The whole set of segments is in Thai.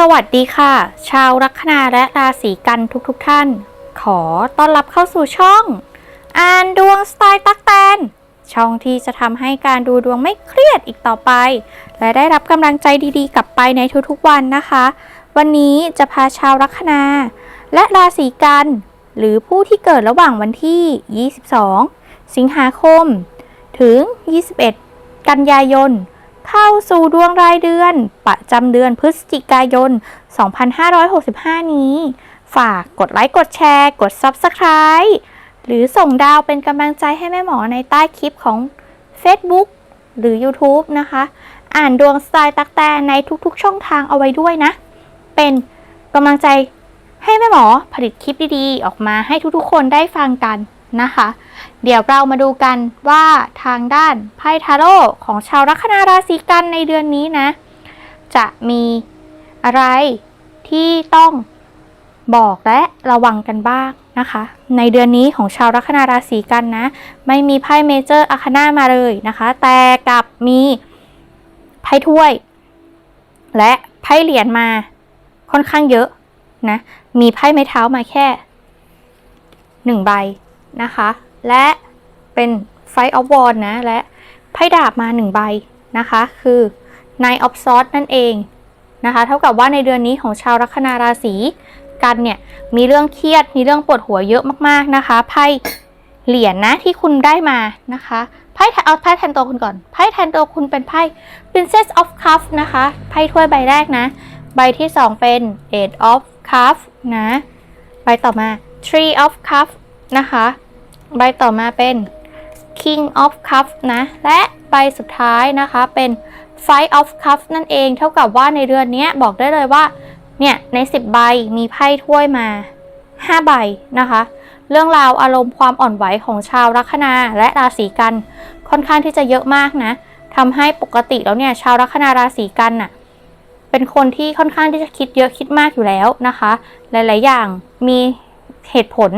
สวัสดีค่ะ ชาวลัคนาและราศีกันทุกๆทท่าน ขอต้อนรับเข้าสู่ช่อง อ่านดวงสไตล์ตักแตน ช่องที่จะทำให้การดูดวงไม่เครียดอีกต่อไป และได้รับกำลังใจดีๆ กลับไปในทุกๆวันนะคะ วันนี้จะพาชาวลัคนา และราศีกัน หรือผู้ที่เกิดระหว่างวันที่ 22 สิงหาคม ถึง 21 กันยายน เข้าสู่ดวงรายเดือน ประจำเดือนพฤศจิกายน 2565 นี้ ฝากกดไลค์ กดแชร์ กด Subscribe หรือส่งดาวเป็นกำลังใจให้แม่หมอในใต้คลิปของ Facebook หรือ YouTube นะคะ อ่านดวงสไตล์ตักแต่ในทุกๆ ช่องทางเอาไว้ด้วยนะ เป็นกำลังใจให้แม่หมอผลิตคลิปดีๆ ออกมาให้ทุกๆ คนได้ฟังกัน นะคะ เดี๋ยวเรามาดูกันว่าทางด้านไพ่ทาโร่ของชาวลัคนาราศีกันในเดือนนี้นะ จะมีอะไรที่ต้องบอกและระวังกันบ้างนะคะ ในเดือนนี้ของชาวลัคนาราศีกันนะ ไม่มีไพ่เมเจอร์อาคาน่ามาเลยนะคะ แต่กลับมีไพ่ถ้วย และไพ่เหรียญมาค่อนข้างเยอะนะ มีไพ่ไม้เท้ามาแค่หนึ่งใบ นะคะ และเป็นไฟออฟวอนนะ และไพ่ดาบมาหนึ่งใบนะคะ คือ Nine of s w o r d นั่นเองนะคะ เท่ากับว่าในเดือนนี้ของชาวลัคนาราศีกันเนี่ย มีเรื่องเครียด มีเรื่องปวดหัวเยอะมากๆนะคะ ไพ่เหรียญนะที่คุณได้มานะคะ ไพ่เอาไพ่แทนตัวคุณก่อน ไพ่แทนตัวคุณเป็นไพ่ Princess of Cups นะคะ ไพ่ถ้วยใบแรกนะ ใบที่สองเป็น Eight of Cups นะ ใบต่อมา Three of Cups นะคะ ใบต่อมาเป็น King of Cups นะ และใบสุดท้ายนะคะเป็น Five of Cups นั่นเองเท่ากับว่าในเดือนนี้บอกได้เลยว่า เนี่ย ใน 10 ใบมีไพ่ถ้วยมา 5 ใบนะคะ เรื่องราวอารมณ์ความอ่อนไหวของชาวลัคนาและราศีกัน ค่อนข้างที่จะเยอะมากนะทำให้ปกติแล้วเนี่ยชาวลัคนาราศีกันน่ะเป็นคนที่ค่อนข้างที่จะคิดเยอะคิดมากอยู่แล้วนะคะ หลาย ๆ อย่างมีเหตุผล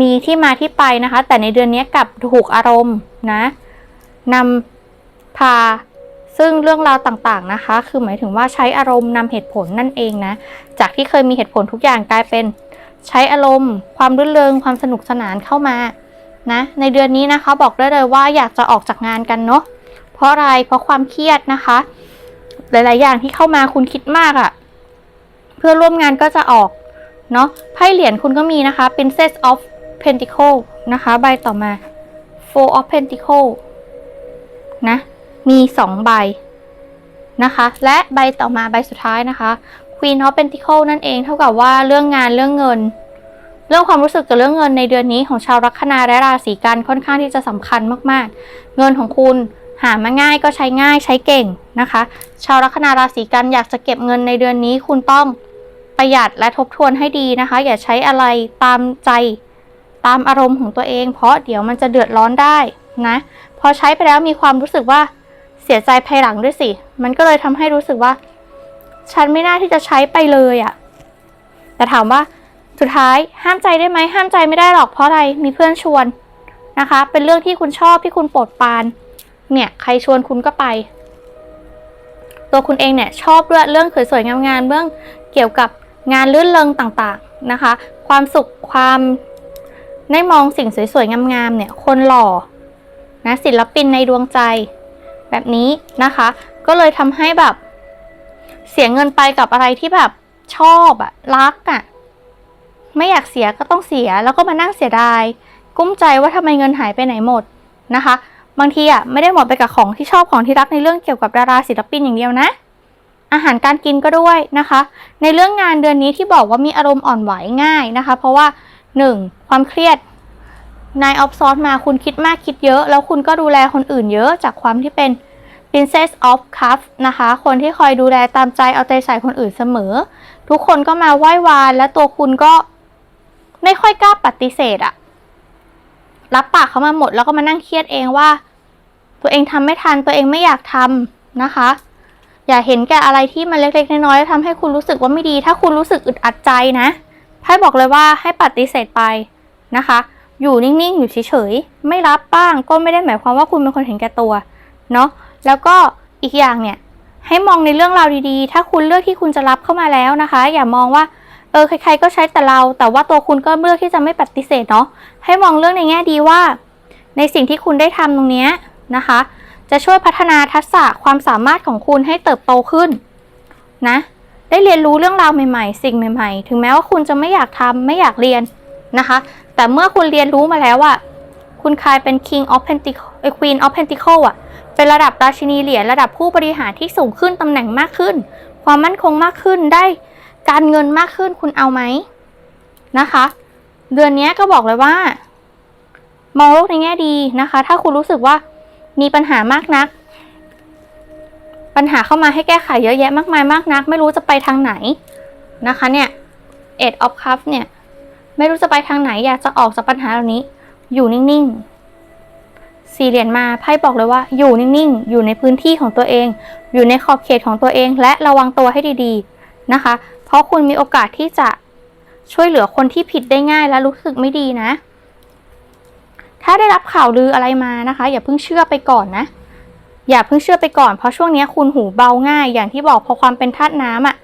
มีที่มาที่ไปนะคะ แต่ในเดือนนี้กลับถูกอารมณ์นะนำพาซึ่งเรื่องราวต่างๆนะคะ คือหมายถึงว่าใช้อารมณ์นำเหตุผลนั่นเองนะ จากที่เคยมีเหตุผลทุกอย่างกลายเป็นใช้อารมณ์ ความรื่นเริงความสนุกสนานเข้ามานะในเดือนนี้นะคะบอกได้เลยว่าอยากจะออกจากงานกันเนาะเพราะอะไรเพราะความเครียดนะคะ หลาย ๆ อย่างที่เข้ามาคุณคิดมากอะ่ะ เพื่อร่วมงานก็จะออกเนาะไพ่เหรียญคุณก็มีนะคะ Princess of Pentacle นะคะ ใบต่อมา Four of Pentacle นะ มี 2 ใบนะคะ และใบต่อมาใบสุดท้ายนะคะ Queen of Pentacle นั่นเองเท่ากับว่าเรื่องงานเรื่องเงิน เรื่องความรู้สึกกับเรื่องเงินในเดือนนี้ของชาวลัคนาและราศีกันค่อนข้างที่จะสำคัญมากๆ เงินของคุณหามาง่ายก็ใช้ง่ายใช้เก่งนะคะ ชาวลัคนาราศีกันอยากจะเก็บเงินในเดือนนี้คุณต้องประหยัดและทบทวนให้ดีนะคะ อย่าใช้อะไรตามใจ ตามอารมณ์ของตัวเอง เพราะเดี๋ยวมันจะเดือดร้อนได้นะ พอใช้ไปแล้วมีความรู้สึกว่าเสียใจภายหลังด้วยสิ มันก็เลยทำให้รู้สึกว่า ฉันไม่น่าที่จะใช้ไปเลยอะ่ะ แต่ถามว่าสุดท้ายห้ามใจได้ไหมห้ามใจไม่ได้หรอกเพราะอะไรมีเพื่อนชวนนะคะ เป็นเรื่องที่คุณชอบที่คุณโปรดปราน เนี่ยใครชวนคุณก็ไป ตัวคุณเองเนี่ยชอบเรื่องเรื่องสวยๆงามๆเรื่องเกี่ยวกับงานลื่นเริงต่างๆนะคะ ความสุขความ ได้มองสิ่งสวยๆ งามๆ เนี่ย คนหล่อ นะ ศิลปินในดวงใจ แบบนี้นะคะ ก็เลยทำให้แบบ เสียเงินไปกับอะไรที่แบบชอบอะรักอะไม่อยากเสียก็ต้องเสีย แล้วก็มานั่งเสียดาย กุ้มใจว่าทำไมเงินหายไปไหนหมดนะคะ บางทีอะไม่ได้หมดไปกับของที่ชอบของที่รักในเรื่องเกี่ยวกับดาราศิลปินอย่างเดียวนะ อาหารการกินก็ด้วยนะคะ ในเรื่องงานเดือนนี้ที่บอกว่ามีอารมณ์อ่อนไหวง่ายนะคะ เพราะว่า 1. ความเครียดนายออฟซอสมาคุณคิดมากคิดเยอะ แล้วคุณก็ดูแลคนอื่นเยอะจากความที่เป็น Princess of Cups นะคะ คนที่คอยดูแลตามใจเอาใจใส่คนอื่นเสมอ ทุกคนก็มาไหว้วาน และตัวคุณก็ไม่ค่อยกล้าปฏิเสธอะรับปากเขามาหมดแล้วก็มานั่งเครียดเองว่า ตัวเองทำไม่ทันตัวเองไม่อยากทำนะคะ อย่าเห็นแก่อะไรที่มันเล็กๆน้อยๆแล้วทำให้คุณรู้สึกว่าไม่ดี ถ้าคุณรู้สึกอึดอัดใจนะ ไพ่บอกเลยว่าให้ปฏิเสธไปนะคะ อยู่นิ่งๆ อยู่เฉยๆ ไม่รับบ้างก็ไม่ได้หมายความว่าคุณเป็นคนเห็นแก่ตัวเนาะ แล้วก็อีกอย่างเนี่ยให้มองในเรื่องราวดีๆ ถ้าคุณเลือกที่คุณจะรับเข้ามาแล้วนะคะ อย่ามองว่าเออใครๆก็ใช้แต่เรา แต่ว่าตัวคุณก็เลือกที่จะไม่ปฏิเสธเนาะ ให้มองเรื่องในแง่ดีว่า ในสิ่งที่คุณได้ทำตรงเนี้ยนะคะ จะช่วยพัฒนาทักษะความสามารถของคุณให้เติบโตขึ้นนะ ได้เรียนรู้เรื่องราวใหม่ๆ สิ่งใหม่ ๆ ถึงแม้ว่าคุณจะไม่อยากทำไม่อยากเรียนนะคะ แต่เมื่อคุณเรียนรู้มาแล้วอะคุณกลายเป็น King of Pentacle เอ่อ Queen of Pentacle อะเป็นระดับราชินีเหรียญระดับผู้บริหารที่สูงขึ้นตำแหน่งมากขึ้น ความมั่นคงมากขึ้นได้การเงินมากขึ้นคุณเอาไหมนะคะ เดือนนี้ก็บอกเลยว่า มองโลกในแง่ดีนะคะ ถ้าคุณรู้สึกว่ามีปัญหามากนัก ปัญหาเข้ามาให้แก้ไขเยอะแยะมากมายมากนัก ไม่รู้จะไปทางไหนนะคะเนี่ย Eight of Cups เนี่ย ไม่รู้จะไปทางไหน อยากจะออกจากปัญหาเหล่านี้ อยู่นิ่งๆสี่เหรียญมาไพ่บอกเลยว่า อยู่นิ่งๆ อยู่ในพื้นที่ของตัวเอง อยู่ในขอบเขตของตัวเอง และระวังตัวให้ดีๆนะคะ เพราะคุณมีโอกาสที่จะช่วยเหลือคนที่ผิดได้ง่ายและรู้สึกไม่ดีนะ ถ้าได้รับข่าวลืออะไรมานะคะ อย่าเพิ่งเชื่อไปก่อนนะ อย่าเพิ่งเชื่อไปก่อนเพราะช่วงนี้คุณหูเบาง่าย อย่างที่บอกพอความเป็นธาตุน้ำอะ่ะ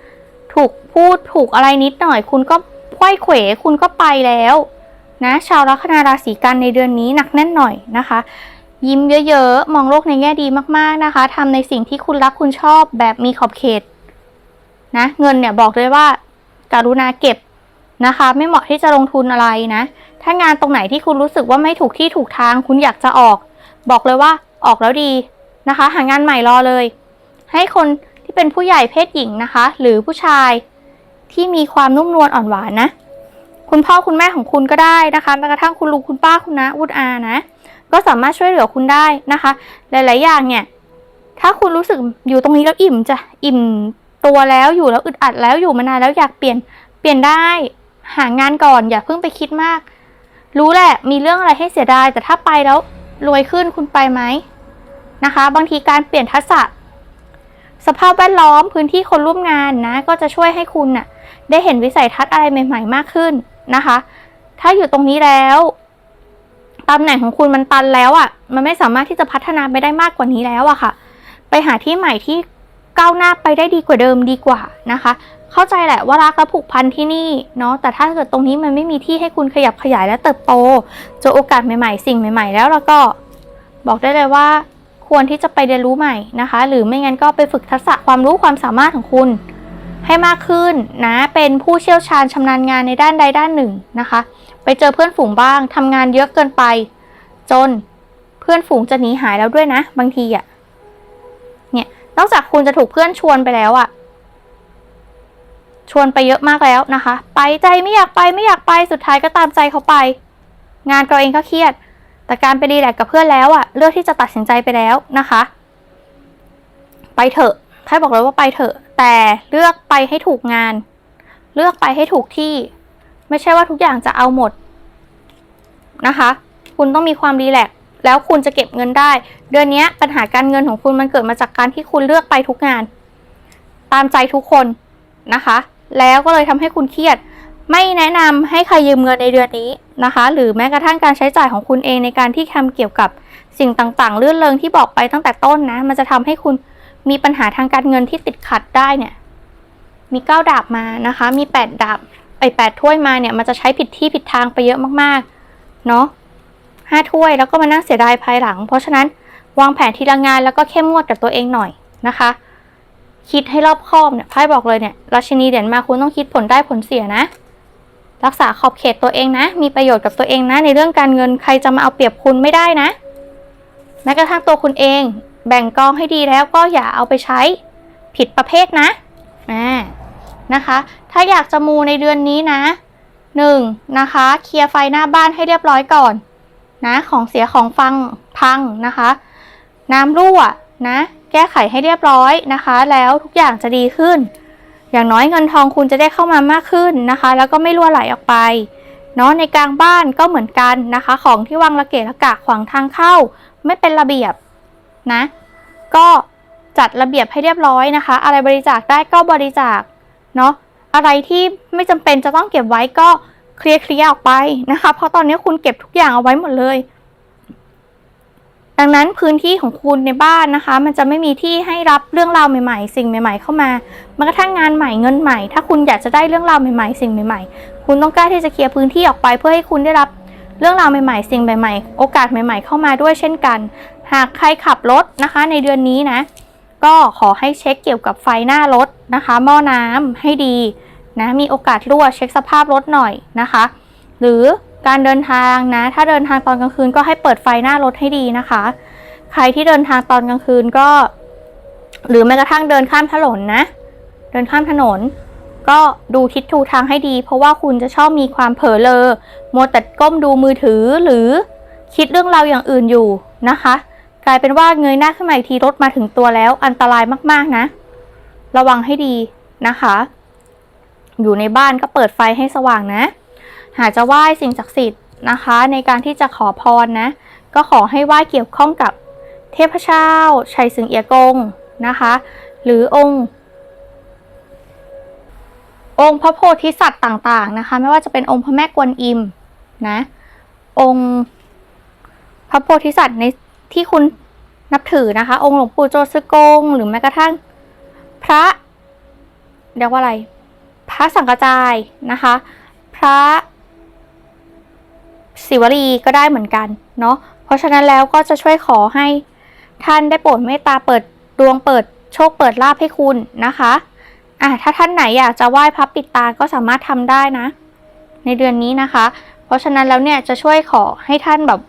ถูกพูดถูกอะไรนิดหน่อย คุณก็ควยเขวคุณก็ไปแล้วนะชาวลัคนาราศีกันในเดือนนี้หนักแน่นหน่อยนะคะ ยิ้มเยอะๆ มองโลกในแง่ดีมากๆนะคะทำในสิ่งที่คุณรักคุณชอบแบบมีขอบเขตนะเงินเนี่ยบอกเลยว่าการุณาเก็บนะคะ ไม่เหมาะที่จะลงทุนอะไรนะ ถ้างานตรงไหนที่คุณรู้สึกว่าไม่ถูกที่ถูกทาง คุณอยากจะออก บอกเลยว่าออกแล้วดี นะคะ หางานใหม่รอเลย ให้คนที่เป็นผู้ใหญ่เพศหญิงนะคะ หรือผู้ชายที่มีความนุ่มนวลอ่อนหวานนะ คุณพ่อคุณแม่ของคุณก็ได้นะคะแม้กระทั่งคุณลุงคุณป้าคุณนะวุฒอานะ ก็สามารถช่วยเหลือคุณได้นะคะ หลาย ๆ อย่างเนี่ย ถ้าคุณรู้สึกอยู่ตรงนี้แล้วอิ่มจะอิ่มตัวแล้วอยู่แล้วอึดอัดแล้วอยู่มานานแล้วอยากเปลี่ยนเปลี่ยนได้หางานก่อนอย่าเพิ่งไปคิดมาก รู้แหละมีเรื่องอะไรให้เสียดายแต่ถ้าไปแล้วรวยขึ้นคุณไปไหม นะคะ บางทีการเปลี่ยนทักษะ สภาพแวดล้อมพื้นที่คนร่วมงานนะ ก็จะช่วยให้คุณน่ะได้เห็นวิสัยทัศน์อะไรใหม่ ๆ มากขึ้นนะคะ ถ้าอยู่ตรงนี้แล้วตำแหน่งของคุณมันตันแล้วอะ่ะ มันไม่สามารถที่จะพัฒนาไปได้มากกว่านี้แล้วอะค่ะ ไปหาที่ใหม่ที่ก้าวหน้าไปได้ดีกว่าเดิมดีกว่านะคะ เข้าใจแหละว่ารักและผูกพันที่นี่เนาะ แต่ถ้าเกิดตรงนี้มันไม่มีที่ให้คุณขยับขยายและเติบโตเจอโอกาสใหม่ๆ สิ่งใหม่ ๆ แล้วแล้วก็ บอกได้เลยว่า ควรที่จะไปเรียนรู้ใหม่นะคะ หรือไม่งั้นก็ไปฝึกทักษะความรู้ความสามารถของคุณให้มากขึ้นนะ เป็นผู้เชี่ยวชาญชำนาญงานในด้านใดด้านหนึ่งนะคะ ไปเจอเพื่อนฝูงบ้างทำงานเยอะเกินไป จนเพื่อนฝูงจะหนีหายแล้วด้วยนะ บางทีอะ่ะ เนี่ย นอกจากคุณจะถูกเพื่อนชวนไปแล้วอะ่ะ ชวนไปเยอะมากแล้วนะคะ ไปใจไม่อยากไปไม่อยากไปสุดท้ายก็ตามใจเขาไป งานตัวเองก็เครียด แต่การไปรีแลกกับเพื่อนแล้วอะ่ะเลือกที่จะตัดสินใจไปแล้วนะคะ ไปเถอะไพ่บอกเลยว่าไปเถอะ แต่เลือกไปให้ถูกงาน เลือกไปให้ถูกที่ ไม่ใช่ว่าทุกอย่างจะเอาหมดนะคะ คุณต้องมีความรีแลกแล้วคุณจะเก็บเงินได้ เดือนนี้ปัญหาการเงินของคุณมันเกิดมาจากการที่คุณเลือกไปทุกงาน ตามใจทุกคนนะคะ แล้วก็เลยทำให้คุณเครียด ไม่แนะนำให้ใครยืมเงินในเดือนนี้ นะคะ หรือแม้กระทั่งการใช้จ่ายของคุณเองในการที่ทำเกี่ยวกับสิ่งต่างๆ เลื่อนเริงที่บอกไปตั้งแต่ต้นนะ มันจะทำให้คุณมีปัญหาทางการเงินที่ติดขัดได้เนี่ย มีเก้าดาบมานะคะ มีแปดดาบไอแปดถ้วยมาเนี่ย มันจะใช้ผิดที่ผิดทางไปเยอะมากๆ เนาะห้าถ้วยแล้วก็มานั่งเสียดายภายหลัง เพราะฉะนั้นวางแผนทีละงานแล้วก็เข้มงวดกับตัวเองหน่อยนะคะ คิดให้รอบคอบเนี่ยไพ่บอกเลยเนี่ยราชินีเหรียญมาคุณต้องคิดผลได้ผลเสียนะ รักษาขอบเขตตัวเองนะ มีประโยชน์กับตัวเองนะ ในเรื่องการเงินใครจะมาเอาเปรียบคุณไม่ได้นะ แม้กระทั่งตัวคุณเอง แบ่งกองให้ดีแล้วก็อย่าเอาไปใช้ผิดประเภทนะอ่านะคะ ถ้าอยากจะมูในเดือนนี้นะหนึ่งนะคะ เคลียร์ไฟหน้าบ้านให้เรียบร้อยก่อนนะ ของเสียของฟังพังนะคะ น้ำรั่วนะ แก้ไขให้เรียบร้อยนะคะ แล้วทุกอย่างจะดีขึ้น อย่างน้อยเงินทองคุณจะได้เข้ามามากขึ้นนะคะ แล้วก็ไม่รั่วไหลออกไปเนาะในกลางบ้านก็เหมือนกันนะคะ ของที่วางระเกะระกะขวางทางเข้า ไม่เป็นระเบียบนะ ก็จัดระเบียบให้เรียบร้อยนะคะ อะไรบริจาคได้ก็บริจาคเนาะอะไรที่ไม่จำเป็นจะต้องเก็บไว้ก็เคลียร์เคลียร์ออกไปนะคะ เพราะตอนนี้คุณเก็บทุกอย่างเอาไว้หมดเลย ดังนั้นพื้นที่ของคุณในบ้านนะคะ มันจะไม่มีที่ให้รับเรื่องราวใหม่ๆ สิ่งใหม่ ๆ เข้ามาแม้กระทั่งงานใหม่เงินใหม่ ถ้าคุณอยากจะได้เรื่องราวใหม่ๆ สิ่งใหม่ ๆ คุณต้องกล้าที่จะเคลียร์พื้นที่ออกไป เพื่อให้คุณได้รับเรื่องราวใหม่ๆ สิ่งใหม่ ๆ โอกาสใหม่ ๆ เข้ามาด้วยเช่นกัน หากใครขับรถนะคะ ในเดือนนี้นะ ก็ขอให้เช็คเกี่ยวกับไฟหน้ารถนะคะ หม้อน้ำให้ดีนะ มีโอกาสรั่วเช็คสภาพรถหน่อยนะคะ หรือ การเดินทางนะ ถ้าเดินทางตอนกลางคืนก็ให้เปิดไฟหน้ารถให้ดีนะคะ ใครที่เดินทางตอนกลางคืนก็ หรือแม้กระทั่งเดินข้ามถนนนะ เดินข้ามถนน ก็ดูทิศทูทางให้ดี เพราะว่าคุณจะชอบมีความเผลอเลอมัวแต่ก้มดูมือถือหรือคิดเรื่องราวอย่างอื่นอยู่นะคะ กลายเป็นว่าเงยหน้าขึ้นมาอีกทีรถมาถึงตัวแล้วอันตรายมากๆนะ ระวังให้ดีนะคะ อยู่ในบ้านก็เปิดไฟให้สว่างนะ หากจะไหว้สิ่งศักดิ์สิทธิ์นะคะ ในการที่จะขอพรนะ ก็ขอให้ไหว้เกี่ยวข้องกับเทพเจ้าชัยสึงเอียกงนะคะ หรือองค์ องค์พระโพธิสัตว์ต่างๆนะคะ ไม่ว่าจะเป็นองค์พระแม่กวนอิมนะ องค์พระโพธิสัตว์ในที่คุณนับถือนะคะ องค์หลวงปู่โจซึกง หรือแม้กระทั่งพระเรียกว่าอะไร พระสังกจายนะคะ พระ ศิวลีก็ได้เหมือนกันเนาะเพราะฉะนั้นแล้วก็จะช่วยขอให้ท่านได้โปรดเมตตาเปิดดวงเปิดโชคเปิดลาภให้คุณนะคะอะถ้าท่านไหนอยากจะไหว้พระปิดตาก็สามารถทำได้นะ ในเดือนนี้นะคะ เพราะฉะนั้นแล้วเนี่ยจะช่วยขอให้ท่านแบบ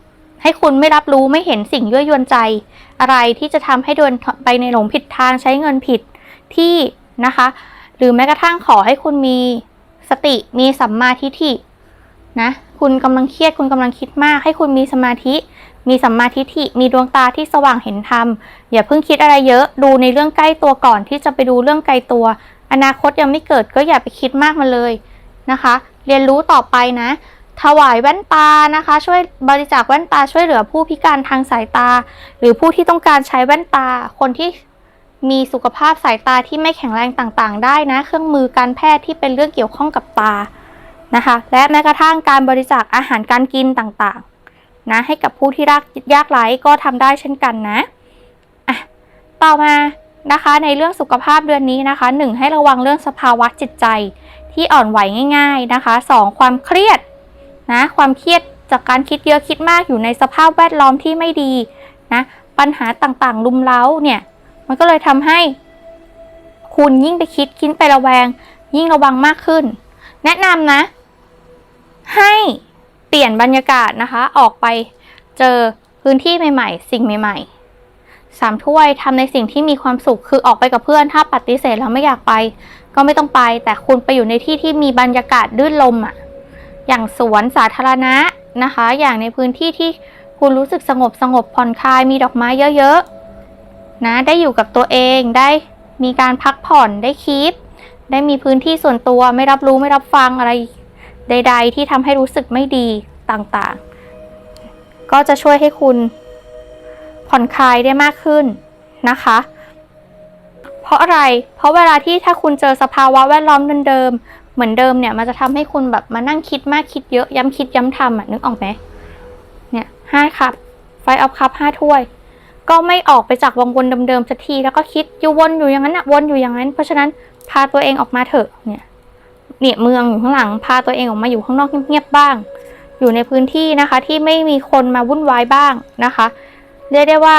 ให้คุณไม่รับรู้ไม่เห็นสิ่งยั่วยวนใจ อะไรที่จะทำให้เดินไปในหลงผิดทางใช้เงินผิดที่นะคะ หรือแม้กระทั่งขอให้คุณมีสติมีสัมมาทิฏฐินะ คุณกำลังเครียดคุณกำลังคิดมาก ให้คุณมีสมาธิ มีสัมมาทิฏฐิมีดวงตาที่สว่างเห็นธรรมอย่าเพิ่งคิดอะไรเยอะดูในเรื่องใกล้ตัวก่อนที่จะไปดูเรื่องไกลตัว อนาคตยังไม่เกิดก็อย่าไปคิดมากมันเลยนะคะ เรียนรู้ต่อไปนะ ถวายแว่นตานะคะ ช่วยบริจาคแว่นตาช่วยเหลือผู้พิการทางสายตา หรือผู้ที่ต้องการใช้แว่นตาคนที่มีสุขภาพสายตาที่ไม่แข็งแรงต่างๆ ได้นะ เครื่องมือการแพทย์ที่เป็นเรื่องเกี่ยวข้องกับตา นะคะ และแม้กระทั่งการบริจาคอาหารการกินต่างๆนะให้กับผู้ที่ยากยากไร้ก็ทำได้เช่นกันนะอะต่อมานะคะในเรื่องสุขภาพเดือนนี้นะคะหนึ่งให้ระวังเรื่องสภาวะจิตใจที่อ่อนไหวง่าย ๆนะคะสองความเครียดนะความเครียดจากการคิดเยอะคิดมากอยู่ในสภาพแวดล้อมที่ไม่ดีนะปัญหาต่างๆลุมเล้าเนี่ยมันก็เลยทำให้คุณยิ่งไปคิดคิดไประแวง ยิ่งระวังมากขึ้น แนะนำนะ ให้เปลี่ยนบรรยากาศนะคะ ออกไปเจอพื้นที่ใหม่ๆ สิ่งใหม่ๆสามถ้วยทำในสิ่งที่มีความสุขคือออกไปกับเพื่อน ถ้าปฏิเสธแล้วไม่อยากไป ก็ไม่ต้องไป แต่คุณไปอยู่ในที่ที่มีบรรยากาศลื่นลมอะอย่างสวนสาธารณะนะคะ อย่างในพื้นที่ที่คุณรู้สึกสงบสงบผ่อนคลายมีดอกไม้เยอะๆนะได้อยู่กับตัวเองได้มีการพักผ่อนได้คีปได้มีพื้นที่ส่วนตัวไม่รับรู้ไม่รับฟังอะไร ใด ๆ ที่ทำให้รู้สึกไม่ดีต่างๆ ก็จะช่วยให้คุณผ่อนคลายได้มากขึ้นนะคะ เพราะอะไร เพราะเวลาที่ถ้าคุณเจอสภาวะแวดล้อมเดิมๆ เหมือนเดิมเนี่ย มันจะทำให้คุณแบบมานั่งคิดมากคิดเยอะ ย้ำคิดย้ำทำอะ นึกออกไหมเนี่ยห้าคัพ ไฟออฟคัพห้าถ้วย ก็ไม่ออกไปจากวงวนเดิมๆสักที แล้วก็คิดอยู่วนอยู่อย่างนั้นอะ วนอยู่อย่างนั้น เพราะฉะนั้นพาตัวเองออกมาเถอะ เนี่ย เนี่ยเมืองอยู่ข้างหลังพาตัวเองออกมาอยู่ข้างนอกเงียบๆบ้าง อยู่ในพื้นที่นะคะที่ไม่มีคนมาวุ่นวายบ้างนะคะ เรียกได้ว่า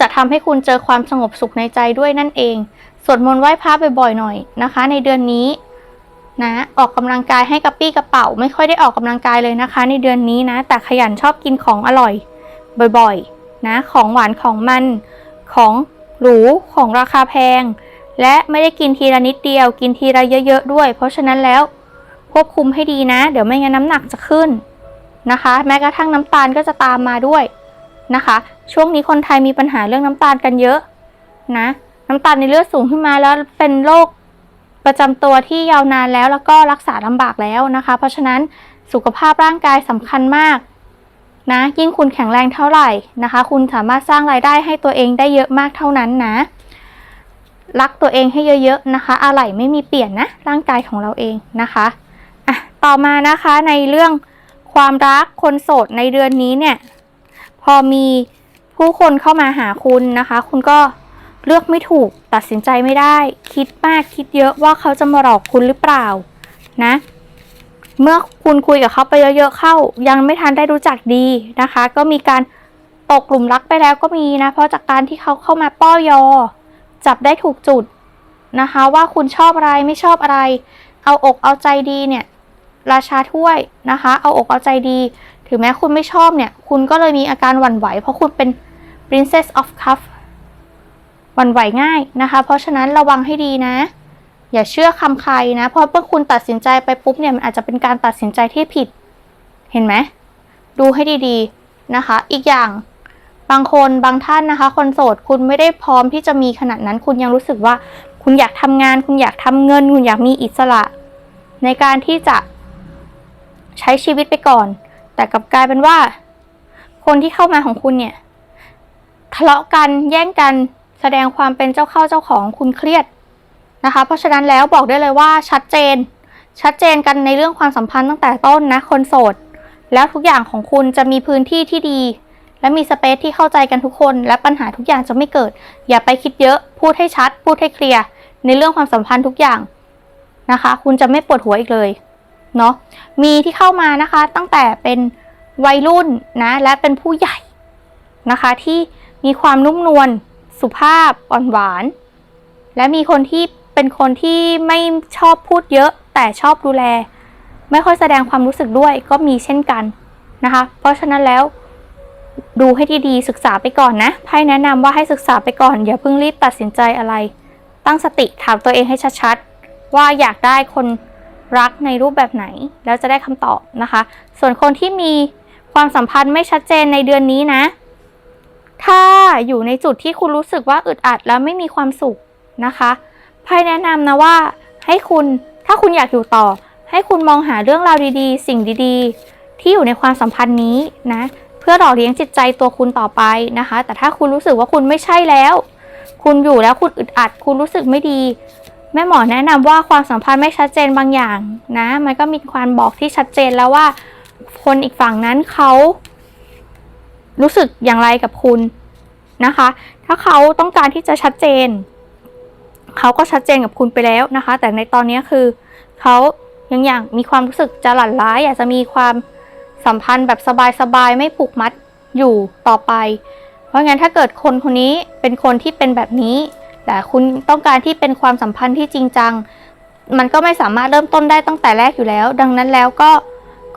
จะทำให้คุณเจอความสงบสุขในใจด้วยนั่นเองสวดมนต์ไหว้พระบ่อยๆหน่อยนะคะ ในเดือนนี้นะออกกำลังกายให้กระปี้กระเป๋า ไม่ค่อยได้ออกกำลังกายเลยนะคะ ในเดือนนี้นะ แต่ขยันชอบกินของอร่อย บ่อยๆ นะ ของหวานของมัน ของหรูของราคาแพง และไม่ได้กินทีละนิดเดียว กินทีละเยอะๆด้วย เพราะฉะนั้นแล้วควบคุมให้ดีนะ เดี๋ยวไม่งั้นน้ำหนักจะขึ้นนะคะ แม้กระทั่งน้ำตาลก็จะตามมาด้วยนะคะ ช่วงนี้คนไทยมีปัญหาเรื่องน้ำตาลกันเยอะนะน้ำตาลในเลือดสูงขึ้นมาแล้วเป็นโรคประจำตัวที่ยาวนานแล้วแล้วก็รักษาลำบากแล้วนะคะ เพราะฉะนั้นสุขภาพร่างกายสำคัญมากนะยิ่งคุณแข็งแรงเท่าไหร่นะคะ คุณสามารถสร้างรายได้ให้ตัวเองได้เยอะมากเท่านั้นนะ รักตัวเองให้เยอะๆนะคะ อะไรไม่มีเปลี่ยนนะ ร่างกายของเราเองนะคะอะต่อมานะคะในเรื่องความรักคนโสดในเดือนนี้เนี่ย พอมีผู้คนเข้ามาหาคุณนะคะ คุณก็เลือกไม่ถูกตัดสินใจไม่ได้ คิดมากคิดเยอะว่าเขาจะมาหลอกคุณหรือเปล่านะ เมื่อคุณคุยกับเขาไปเยอะๆเข้า ยังไม่ทันได้รู้จักดีนะคะ ก็มีการตกกลุ่มรักไปแล้วก็มีนะ เพราะจากการที่เขาเข้ามาป้อยอ จับได้ถูกจุดนะคะ ว่าคุณชอบอะไรไม่ชอบอะไร เอาอกเอาใจดีเนี่ย ราชาถ้วยนะคะ เอาอกเอาใจดี ถึงแม้คุณไม่ชอบเนี่ย คุณก็เลยมีอาการหวั่นไหว เพราะคุณเป็น princess of cup หวั่นไหวง่ายนะคะ เพราะฉะนั้นระวังให้ดีนะ อย่าเชื่อคำใครนะ เพราะเมื่อคุณตัดสินใจไปปุ๊บเนี่ยมันอาจจะเป็นการตัดสินใจที่ผิด เห็นไหมดูให้ดีๆนะคะ อีกอย่าง บางคนบางท่านนะคะ คนโสดคุณไม่ได้พร้อมที่จะมีขนาดนั้น คุณยังรู้สึกว่าคุณอยากทำงาน คุณอยากทำเงิน คุณอยากมีอิสระ ในการที่จะใช้ชีวิตไปก่อน แต่กลับกลายเป็นว่า คนที่เข้ามาของคุณเนี่ยทะเลาะกันแย่งกันแสดงความเป็นเจ้าเข้าเจ้าของคุณเครียดนะคะ เพราะฉะนั้นแล้วบอกได้เลยว่าชัดเจน ชัดเจนกันในเรื่องความสัมพันธ์ตั้งแต่ต้นนะคนโสด แล้วทุกอย่างของคุณจะมีพื้นที่ที่ดี และมีสเปซที่เข้าใจกันทุกคน และปัญหาทุกอย่างจะไม่เกิด อย่าไปคิดเยอะ พูดให้ชัด พูดให้เคลียร์ในเรื่องความสัมพันธ์ทุกอย่างนะคะ คุณจะไม่ปวดหัวอีกเลยเนาะมีที่เข้ามานะคะตั้งแต่เป็นวัยรุ่นนะและเป็นผู้ใหญ่นะคะ ที่มีความนุ่มนวลสุภาพอ่อนหวาน และมีคนที่เป็นคนที่ไม่ชอบพูดเยอะ แต่ชอบดูแล ไม่ค่อยแสดงความรู้สึกด้วยก็มีเช่นกันนะคะ เพราะฉะนั้นแล้ว ดูให้ดีๆศึกษาไปก่อนนะไพ่แนะนำว่าให้ศึกษาไปก่อน อย่าเพิ่งรีบตัดสินใจอะไร ตั้งสติถามตัวเองให้ชัดๆ ว่าอยากได้คนรักในรูปแบบไหน แล้วจะได้คำตอบนะคะ ส่วนคนที่มีความสัมพันธ์ไม่ชัดเจนในเดือนนี้นะ ถ้าอยู่ในจุดที่คุณรู้สึกว่าอึดอัดแล้วไม่มีความสุขนะคะไพ่แนะนำนะว่าให้คุณถ้าคุณอยากอยู่ต่อ ให้คุณมองหาเรื่องราวดีๆ สิ่งดีๆ ที่อยู่ในความสัมพันธ์นี้นะ พื่อหล่อเลี้ยงจิตใจตัวคุณต่อไปนะคะ แต่ถ้าคุณรู้สึกว่าคุณไม่ใช่แล้ว คุณอยู่แล้วคุณอึดอัด คุณรู้สึกไม่ดี แม่หมอแนะนำว่าความสัมพันธ์ไม่ชัดเจนบางอย่างนะ มันก็มีความบอกที่ชัดเจนแล้วว่า คนอีกฝั่งนั้นเขารู้สึกอย่างไรกับคุณนะคะ ถ้าเขาต้องการที่จะชัดเจน เขาก็ชัดเจนกับคุณไปแล้วนะคะ แต่ในตอนนี้คือเขายังอย่ากมีความรู้สึกจะหลั่นล้าย อยากจะมีความ สัมพันธ์แบบสบายๆไม่ผูกมัดอยู่ต่อไป เพราะงั้นถ้าเกิดคนคนนี้เป็นคนที่เป็นแบบนี้ แต่คุณต้องการที่เป็นความสัมพันธ์ที่จริงจัง มันก็ไม่สามารถเริ่มต้นได้ตั้งแต่แรกอยู่แล้ว ดังนั้นแล้วก็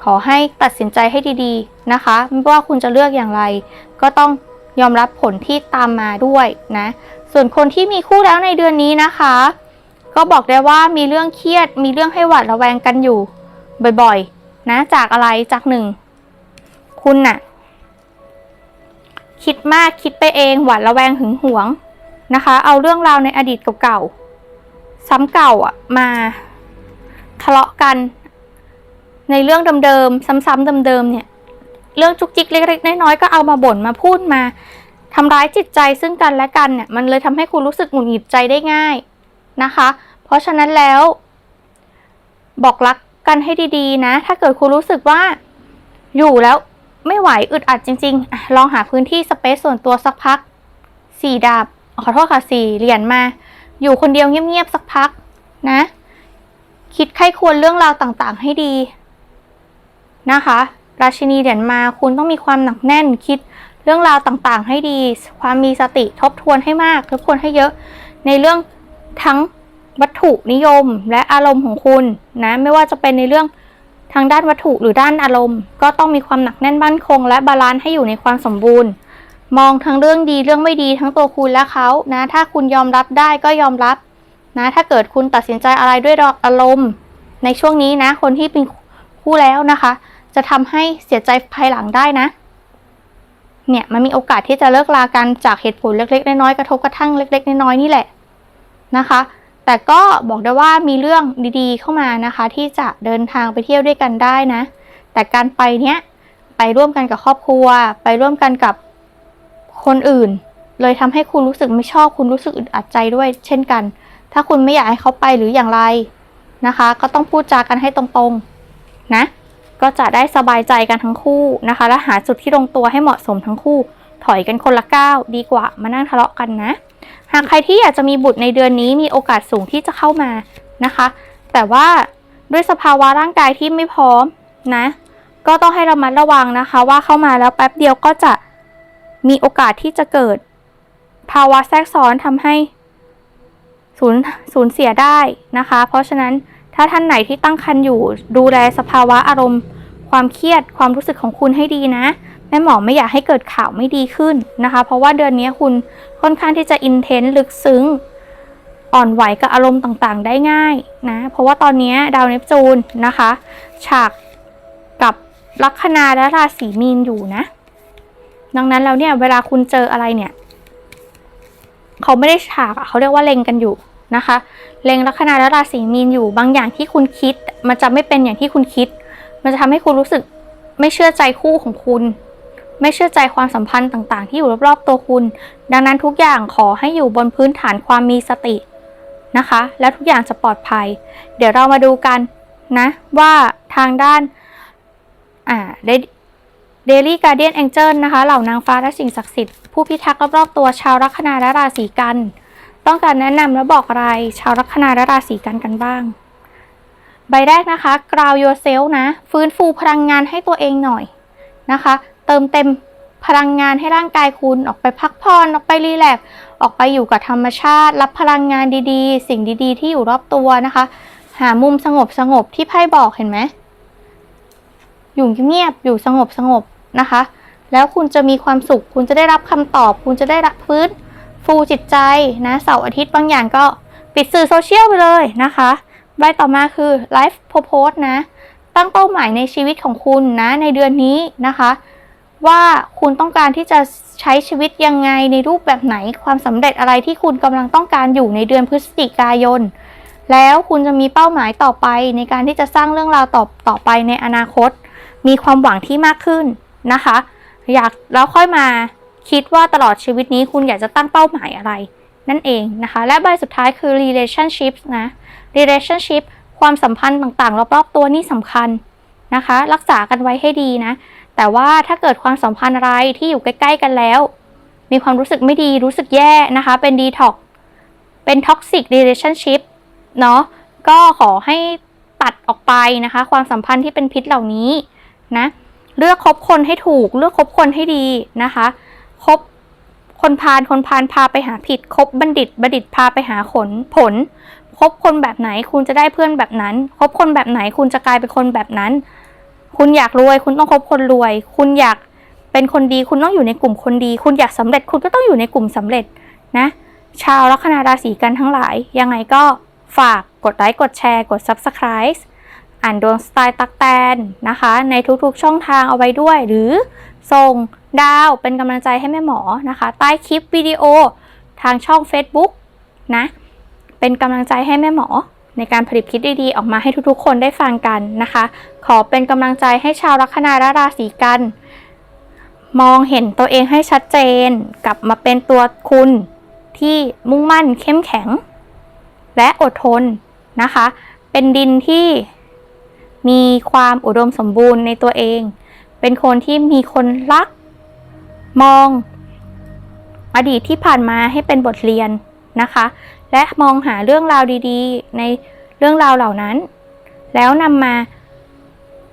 ขอให้ตัดสินใจให้ดีๆนะคะ ไม่ว่าคุณจะเลือกอย่างไร ก็ต้องยอมรับผลที่ตามมาด้วยนะ ส่วนคนที่มีคู่แล้วในเดือนนี้นะคะ ก็บอกได้ว่ามีเรื่องเครียด มีเรื่องให้หวาดระแวงกันอยู่บ่อยๆ นะ จากอะไรจากหนึ่งคุณน่ะ คิดมากคิดไปเองหวาดระแวงหึงหวงนะคะ เอาเรื่องราวในอดีตเก่าๆซ้ำเก่าอะมาทะเลาะกัน ในเรื่องเดิมๆซ้ำๆเดิมๆเนี่ย เรื่องจุกจิกเล็กๆน้อยๆก็เอามาบ่นมาพูดมาทำร้ายจิตใจซึ่งกันและกันเนี่ยมันเลยทำให้คุณรู้สึกหงุดหงิดใจได้ง่ายนะคะ เพราะฉะนั้นแล้ว บอกรัก กันให้ดีๆ นะ ถ้าเกิดคุณรู้สึกว่า อยู่แล้วไม่ไหวอึดอัดจริงๆ ลองหาพื้นที่สเปซส่วนตัวสักพักสี่ดาบขอโทษค่ะสี่เหรียญมา อยู่คนเดียวเงียบๆสักพักนะ คิดใครควรเรื่องราวต่างๆ ให้ดีนะคะ ราชินีเหรียญมาคุณต้องมีความหนักแน่นคิดเรื่องราวต่างๆ ให้ดี ความมีสติทบทวนให้มากทบทวนให้เยอะในเรื่องทั้ง วัตถุนิยมและอารมณ์ของคุณนะไม่ว่าจะเป็นในเรื่องทางด้านวัตถุหรือด้านอารมณ์ ก็ต้องมีความหนักแน่นมั่นคง และบาลานซ์ให้อยู่ในความสมบูรณ์ มองทั้งเรื่องดีเรื่องไม่ดีทั้งตัวคุณและเขานะถ้าคุณยอมรับได้ก็ยอมรับนะถ้าเกิดคุณตัดสินใจอะไรด้วยอารมณ์ ในช่วงนี้นะ คนที่เป็นคู่แล้วนะคะ จะทำให้เสียใจภายหลังได้นะเนี่ยมันมีโอกาสที่จะเลิกลากันจากเหตุผลเล็กๆน้อยๆกระทบกระทั่งเล็ก ๆ น้อยๆนี่แหละนะคะ แต่ก็บอกได้ว่ามีเรื่องดีๆ เข้ามานะคะ ที่จะเดินทางไปเที่ยวด้วยกันได้นะ แต่การไปเนี้ยไปร่วมกันกับครอบครัว ไปร่วมกันกับคนอื่น เลยทำให้คุณรู้สึกไม่ชอบคุณรู้สึกอึดอัดใจด้วย เช่นกัน ถ้าคุณไม่อยากให้เขาไปหรืออย่างไรนะคะ ก็ต้องพูดจากันให้ตรงๆนะก็จะได้สบายใจกันทั้งคู่นะคะ และหาจุดที่ลงตัวให้เหมาะสมทั้งคู่ ถอยกันคนละก้าวดีกว่ามานั่งทะเลาะกันนะ หากใครที่อยากจะมีบุตรในเดือนนี้มีโอกาสสูงที่จะเข้ามานะคะ แต่ว่าด้วยสภาวะร่างกายที่ไม่พร้อมนะ ก็ต้องให้ระมัดระวังนะคะ ว่าเข้ามาแล้วแป๊บเดียวก็จะมีโอกาสที่จะเกิด ภาวะแทรกซ้อนทำให้สูญสูญเสียได้นะคะ เพราะฉะนั้นถ้าท่านไหนที่ตั้งครรภ์อยู่ดูแลสภาวะอารมณ์ ความเครียดความรู้สึกของคุณให้ดีนะ แม่หมอไม่อยากให้เกิดข่าวไม่ดีขึ้นนะคะ เพราะว่าเดือนนี้คุณค่อนข้างที่จะอินเทนส์ลึกซึ้ง อ่อนไหวกับอารมณ์ต่างๆ ได้ง่ายนะ เพราะว่าตอนนี้ดาวเนปจูนนะคะ ฉากกับลัคนาและราศีมีนอยู่นะ ดังนั้นแล้วเนี่ยเวลาคุณเจออะไรเนี่ยเขาไม่ได้ฉากเขาเรียกว่าเล็งกันอยู่นะคะ เล็งลัคนาและราศีมีนอยู่บางอย่างที่คุณคิด มันจะไม่เป็นอย่างที่คุณคิด มันจะทำให้คุณรู้สึกไม่เชื่อใจคู่ของคุณ ไม่เชื่อใจความสัมพันธ์ต่างๆ ที่อยู่รอบๆตัวคุณ ดังนั้นทุกอย่างขอให้อยู่บนพื้นฐานความมีสตินะคะ แล้วทุกอย่างจะปลอดภัย เดี๋ยวเรามาดูกันนะว่าทางด้านอ่าเดลี่การเดียนแองเจิลนะคะเหล่านางฟ้าและสิ่งศักดิ์สิทธิ์ผู้พิทักษ์รอบๆตัวชาวลัคนาและราศีกัน ต้องการแนะนำและบอกอะไรชาวลัคนาและราศีกันกันบ้าง ใบแรกนะคะ ground yourself นะ ฟื้นฟูพลังงานให้ตัวเองหน่อยนะคะ เติมเต็มพลังงานให้ร่างกายคุณออกไปพักผ่อนออกไปรีแลกซ์ออกไปอยู่กับธรรมชาติ รับพลังงานดีๆ สิ่งดีๆ ที่อยู่รอบตัวนะคะ หามุมสงบสงบๆที่ไพ่บอกเห็นไหมอยู่เงียบอยู่สงบสงบๆนะคะ แล้วคุณจะมีความสุข คุณจะได้รับคำตอบ คุณจะได้รับฟื้น ฟูจิตใจนะเสาร์อาทิตย์บางอย่างก็ปิดสื่อโซเชียลไปเลยนะคะใบต่อมาคือ Life Purpose นะตั้งเป้าหมายในชีวิตของคุณนะในเดือนนี้นะคะ ว่าคุณต้องการที่จะใช้ชีวิตยังไงในรูปแบบไหนความสำเร็จอะไรที่คุณกำลังต้องการอยู่ในเดือนพฤศจิกายน แล้วคุณจะมีเป้าหมายต่อไปในการที่จะสร้างเรื่องราวต่อต่อไปในอนาคต มีความหวังที่มากขึ้นนะคะ อยากแล้วค่อยมาคิดว่าตลอดชีวิตนี้คุณอยากจะตั้งเป้าหมายอะไร นั่นเองนะคะ และใบสุดท้ายคือ relationship นะ relationship ความสัมพันธ์ต่างๆ รอบๆ ตัวนี่สำคัญนะคะ รักษากันไว้ให้ดีนะ แต่ว่าถ้าเกิดความสัมพันธ์อะไรที่อยู่ใกล้ ๆ กันแล้ว มีความรู้สึกไม่ดีรู้สึกแย่นะคะ เป็น detox เป็น toxic relationship เนาะก็ขอให้ตัดออกไปนะคะ ความสัมพันธ์ที่เป็นพิษเหล่านี้นะเลือกคบคนให้ถูก เลือกคบคนให้ดีนะคะคบคนพาลคนพาลพาไปหาผิดคบบัณฑิต บัณฑิตพาไปหาผลผลคบคนแบบไหนคุณจะได้เพื่อนแบบนั้นคบคนแบบไหนคุณจะกลายเป็นคนแบบนั้น คุณอยากรวย คุณต้องคบคนรวย คุณอยากเป็นคนดี คุณต้องอยู่ในกลุ่มคนดี คุณอยากสำเร็จ คุณก็ต้องอยู่ในกลุ่มสำเร็จนะ ชาวลัคนาราศีกันทั้งหลาย ยังไงก็ฝากกดไลค์ กดแชร์ กด Subscribe อ่านดวงสไตล์ตักแตนนะคะ ในทุกๆช่องทางเอาไว้ด้วย หรือส่งดาวเป็นกำลังใจให้แม่หมอนะคะ ใต้คลิปวิดีโอทางช่อง Facebook นะ เป็นกำลังใจให้แม่หมอ ในการผลิตคลิปดีๆ ออกมาให้ทุกๆ คนได้ฟังกันนะคะ ขอเป็นกำลังใจให้ชาวลัคนาและราศีกัน มองเห็นตัวเองให้ชัดเจน กลับมาเป็นตัวคุณที่มุ่งมั่นเข้มแข็ง และอดทนนะคะ เป็นดินที่มีความอุดมสมบูรณ์ในตัวเอง เป็นคนที่มีคนรัก มอง อดีตที่ผ่านมาให้เป็นบทเรียนนะคะ และมองหาเรื่องราวดีๆ ในเรื่องราวเหล่านั้น แล้วนำมา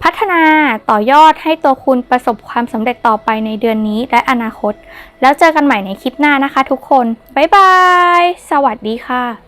พัฒนาต่อยอดให้ตัวคุณประสบความสำเร็จต่อไปในเดือนนี้และอนาคต แล้วเจอกันใหม่ในคลิปหน้านะคะทุกคน บ๊ายบาย สวัสดีค่ะ